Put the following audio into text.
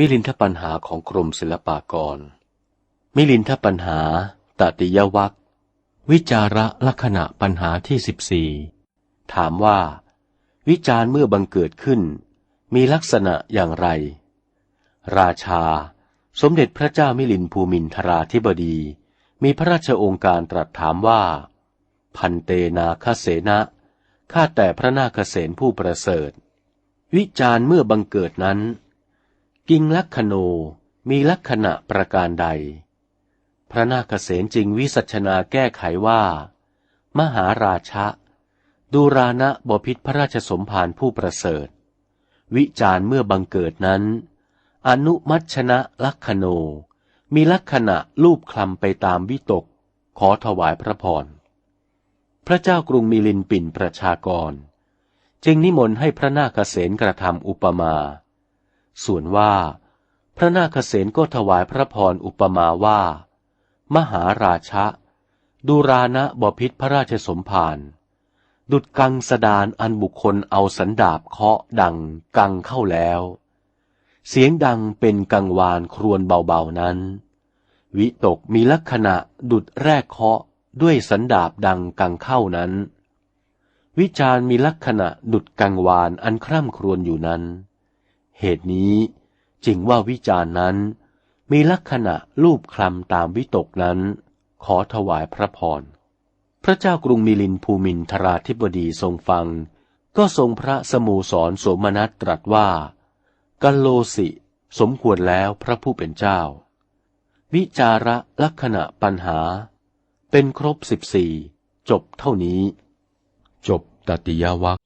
มิลินทปัญหาของกรมศิลปากร มิลินทปัญหาตติยวัควิจาระลักษณะปัญหาที่สิบสี่ถามว่า วิจารเมื่อบังเกิดขึ้น มีลักษณะอย่างไร ราชา สมเด็จพระเจ้ามิลินภูมินทราธิบดี มีพระราชองค์การตรัสถามว่า พันเตนาคเสนะข้าแต่พระนาคเสนผู้ประเสริฐ วิจารเมื่อบังเกิดนั้น กิงลักขโนมีลักษณะประการใด พระนาคเสนจึงวิสัชนาแก้ไขว่า มหาราชะดูรานะบพิษพระราชสมภารผู้ประเสริฐ วิจารเมื่อบังเกิดนั้น อนุมัชนะลักขโน มีลักษณะรูปคลำไปตามวิตก ขอถวายพระพร พระเจ้ากรุงมิลินปินประชากร จึงนิมนต์ให้พระนาคเษนกระทำอุปมา ส่วนว่า พระนาคเษนก็ถวายพระพรอุปมาว่า มหาราชะ ดูรานะบพิษพระราชสมภารดุดกังสดานอันบุคคลเอาสันดาบเคาะดังกังเข้าแล้ว เสียงดังเป็นกังวานครวนเบาๆนั้น วิตกมีลักษณะดุดแรกเคาะด้วยสันดาบดังกังเข้านั้น วิจารมีลักษณะดุดกังวานอันคร่ำครวญอยู่นั้น เหตุนี้จึงว่าวิจารณ์นั้น มีลักษณะรูปคลำตามวิตกนั้น ขอถวายพระพร พระเจ้ากรุงมิลินภูมินทราธิบดีทรงฟัง ก็ทรงพระสมูสรโสมนัสตรัสว่ากัลโลสิ สมควรแล้วพระผู้เป็นเจ้า วิจาระลักษณะปัญหา เป็นครบสิบสี่จบเท่านี้ จบตติยวัค